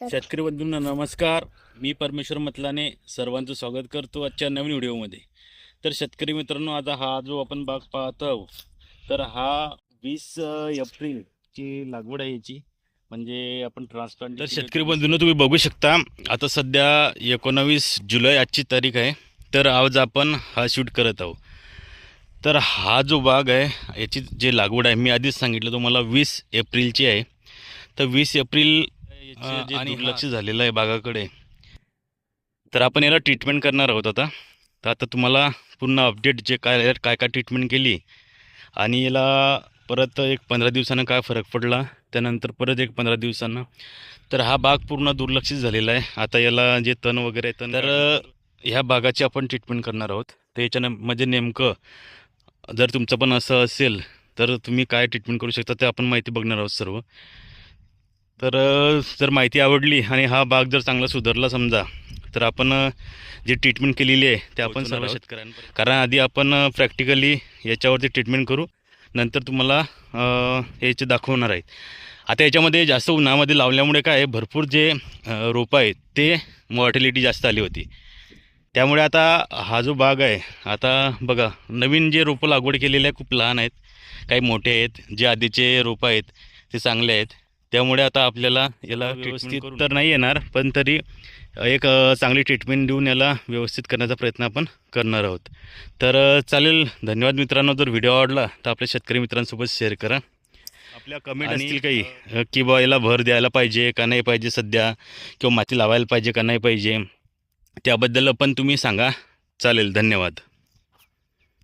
शेतकरी बंधूंना नमस्कार. मी परमेश्वर मतलाने सर्वांचं स्वागत करतो आजच्या नवीन व्हिडिओमध्ये. तर शेतकरी मित्रांनो आता हा जो आपण बाग पाहतो तर हा वीस एप्रिलची लागवड आहे याची. म्हणजे आपण ट्रान्सप्लांट तर शेतकरी बंधूंनो तुम्ही बघू शकता आता सध्या एकोणावीस जुलै आजची तारीख आहे. तर आज आपण हा शूट करत आहोत. तर हा जो बाग आहे याची जे लागवड आहे मी आधीच सांगितलं तुम्हाला वीस एप्रिलची आहे. तर वीस एप्रिल आणि दुर्लक्ष झालेलं आहे बागाकडे तर आपण याला ट्रीटमेंट करणार आहोत आता. तर आता तुम्हाला पूर्ण अपडेट जे काय काय काय ट्रीटमेंट केली आणि याला परत एक पंधरा दिवसानं काय फरक पडला त्यानंतर परत एक पंधरा दिवसानं. तर हा बाग पूर्ण दुर्लक्षित झालेला आहे. आता याला जे तण वगैरे आहे तण तर ह्या बागाची आपण ट्रीटमेंट करणार आहोत. तर याच्यानं म्हणजे नेमकं जर तुमचं पण असं असेल तर तुम्ही काय ट्रीटमेंट करू शकता ते आपण माहिती बघणार आहोत सर्व. तर जर माहिती आवडली आणि हा बाग जर चांगला सुधारला समजा तर आपण जी ट्रीटमेंट केलेली आहे ते आपण सर्व शेतकऱ्यांपर्यंत. कारण आधी आपण प्रॅक्टिकली याच्यावरती ट्रीटमेंट करू नंतर तुम्हाला याचे दाखवणार आहेत. आता याच्यामध्ये जास्त उन्हामध्ये लावल्यामुळे काय भरपूर जे रोपं आहेत ते मॉर्टिलिटी जास्त आली होती. त्यामुळे आता हा जो बाग आहे आता बघा नवीन जे रोपं लागवड केलेले आहे खूप लहान आहेत. काही मोठे आहेत जे आधीचे रोपं आहेत ते चांगले आहेत. त्यामुळे आता आपल्याला याला व्यवस्थित तर नाही येणार पण तरी एक चांगली ट्रीटमेंट देऊन याला व्यवस्थित करण्याचा प्रयत्न आपण करणार आहोत. तर चालेल धन्यवाद मित्रांनो. जर व्हिडिओ आवडला तर आपल्या शेतकरी मित्रांसोबत शेअर करा. आपल्या कमेंट असतील काही? की बा याला भर द्यायला पाहिजे का नाही पाहिजे सध्या? किंवा माती लावायला पाहिजे का नाही पाहिजे? त्याबद्दल पण तुम्ही सांगा. चालेल धन्यवाद.